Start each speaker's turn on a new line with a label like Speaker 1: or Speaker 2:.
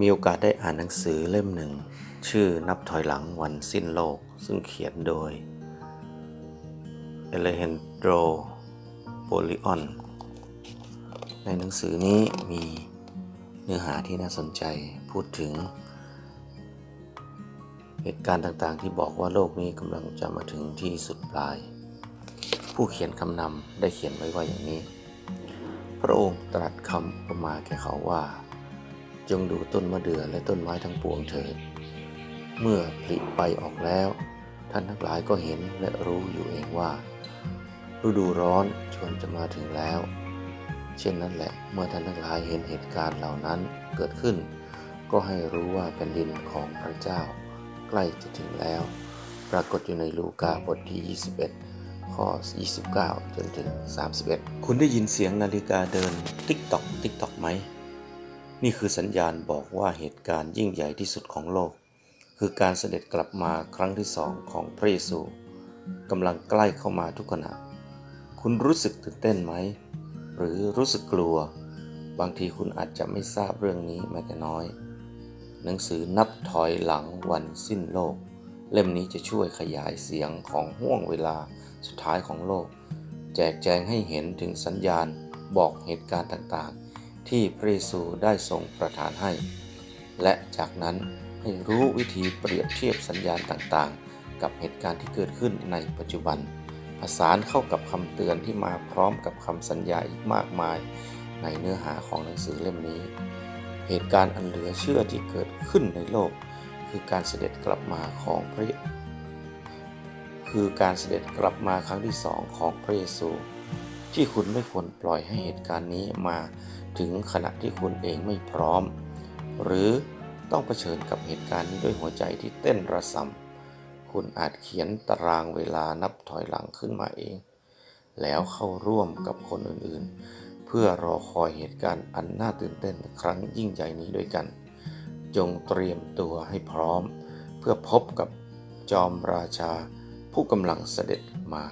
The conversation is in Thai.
Speaker 1: มีโอกาสได้อ่านหนังสือเล่มหนึ่ง ชื่อนับถอยหลังวันสิ้นโลก ซึ่งเขียนโดยเอเลเฮนโดรโปลิออน ในหนังสือนี้มีเนื้อหาที่น่าสนใจพูดถึง เหตุการณ์ต่างๆ ที่บอกว่าโลกนี้กำลังจะมาถึงที่สุดปลาย ผู้เขียนคำนำได้เขียนไว้ว่าอย่างนี้ พระองค์ตรัสคำประมาแก่เขาว่า จงดูต้นมะเดื่อและต้นไม้ทั้งปวงเถิด เมื่อผลิใบออกแล้ว ท่านทั้งหลายก็เห็นและรู้อยู่เองว่า ฤดูร้อนชวนจะมาถึงแล้ว เช่นนั้นแหละเมื่อท่านทั้งหลายเห็นเหตุการณ์เหล่านั้นเกิดขึ้น ก็ให้รู้ว่าแผ่นดินของพระเจ้า ใกล้จะถึงแล้ว ปรากฏอยู่ในลูกาบทที่ 21 ข้อ 29 จนถึง 31 คุณได้ยินเสียงนาฬิกาเดินติ๊กตอกติ๊กตอกไหม นี่คือสัญญาณบอกว่าเหตุการณ์ยิ่งใหญ่ที่สุดของโลก คือการเสด็จกลับมาครั้งที่สองของพระเยซูกำลังใกล้เข้ามาทุกขณะ คุณรู้สึกตื่นเต้นไหม หรือรู้สึกกลัว บางทีคุณอาจจะไม่ทราบเรื่องนี้แม้แต่น้อย หนังสือนับถอยหลังวันสิ้นโลก เล่มนี้จะช่วยขยายเสียงของห่วงเวลาสุดท้ายของโลก แจกแจงให้เห็นถึงสัญญาณบอกเหตุการณ์ต่างๆ ที่พระเยซูได้ทรงประทานให้ และจากนั้นให้รู้วิธีเปรียบเทียบสัญญาณต่างๆ กับเหตุการณ์ที่เกิดขึ้นในปัจจุบันผสานเข้ากับคำเตือนที่มาพร้อมกับคำสัญญาอีกมากมาย ในเนื้อหาของหนังสือเล่มนี้ เหตุการณ์อันเหลือเชื่อที่เกิดขึ้นในโลก คือการเสด็จกลับมาของพระเยคือการเสด็จกลับมาครั้งที่สองของพระเยซู ที่คุณไม่ควรปล่อยให้เหตุการณ์นี้มาถึงขณะที่คุณเองไม่พร้อม หรือต้องเผชิญกับเหตุการณ์นี้ด้วยหัวใจที่เต้นระสำคุณอาจเขียนตารางเวลานับถอยหลังขึ้นมาเอง แล้วเข้าร่วมกับคนอื่นๆ เพื่อรอคอยเหตุการณ์อันน่าตื่นเต้นครั้งยิ่งใหญ่นี้ด้วยกัน จงเตรียมตัวให้พร้อม เพื่อพบกับจอมราชาผู้กำลังเสด็จมา